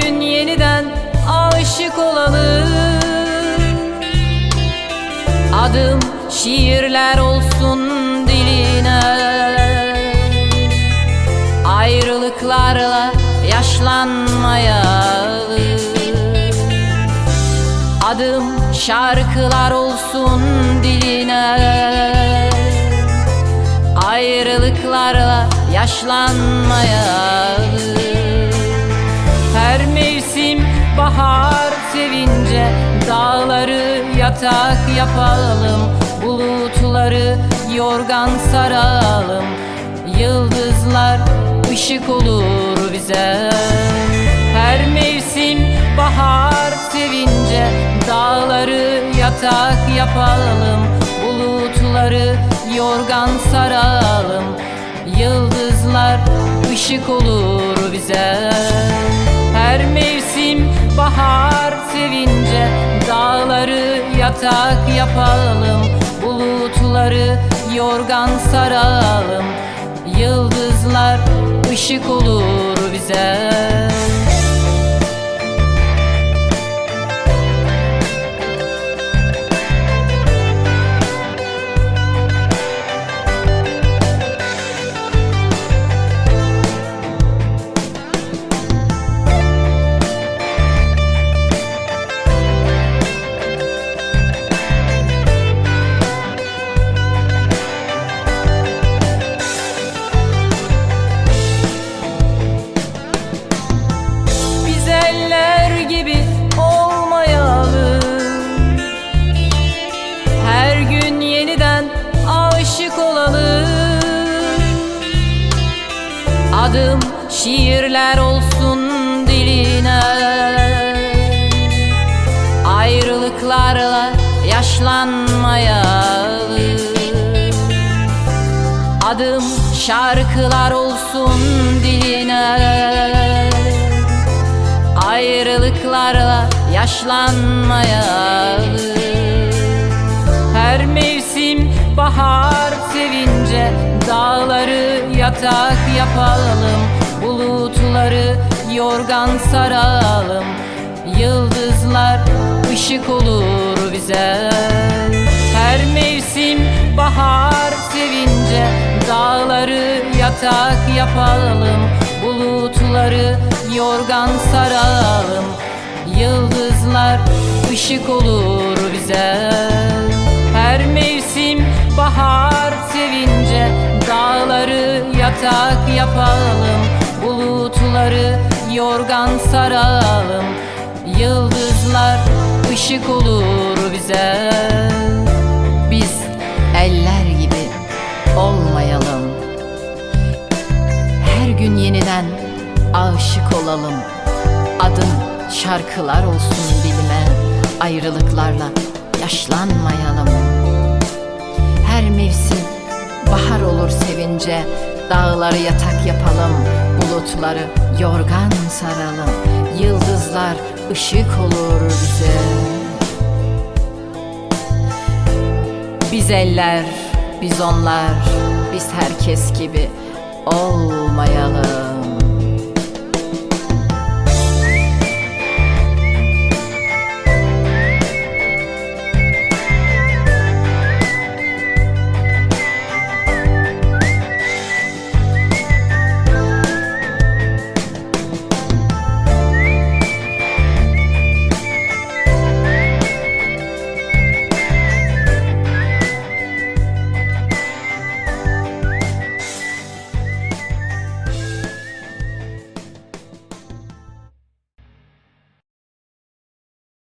gün yeniden aşık olalım. Adım şiirler olsun diline. Ayrılıklarla yaşlanmayalım. Adım şarkılar olsun diline. Ayrılıklarla yaşlanmayalım. Yatak yapalım Bulutları yorgan saralım. Yıldızlar ışık olur bize. Her mevsim bahar sevince Dağları yatak yapalım Bulutları yorgan saralım. Yıldızlar ışık olur bize mevsim bahar sevince Dağları yatak yapalım Bulutları yorgan saralım. Yıldızlar ışık olur bize Adım şiirler olsun diline. Ayrılıklarla yaşlanmayalım Adım şarkılar olsun diline. Ayrılıklarla yaşlanmayalı Her mevsim bahar sevince Dağları yatak yapalım yorgan saralım. Yıldızlar ışık olur bize. Her mevsim bahar sevince Dağları yatak yapalım. Bulutları yorgan saralım. Yıldızlar ışık olur bize. Her mevsim bahar sevince Dağları yatak yapalım. Bulutları yorgan saralım. Yıldızlar ışık olur bize. Biz eller gibi olmayalım. Her gün yeniden aşık olalım. Adım şarkılar olsun dilime Ayrılıklarla yaşlanmayalım. Her mevsim bahar olur sevince Dağları yatak yapalım Bulutları yorgan saralım Yıldızlar ışık olur bize Biz eller, biz onlar, biz herkes gibi olmayalım.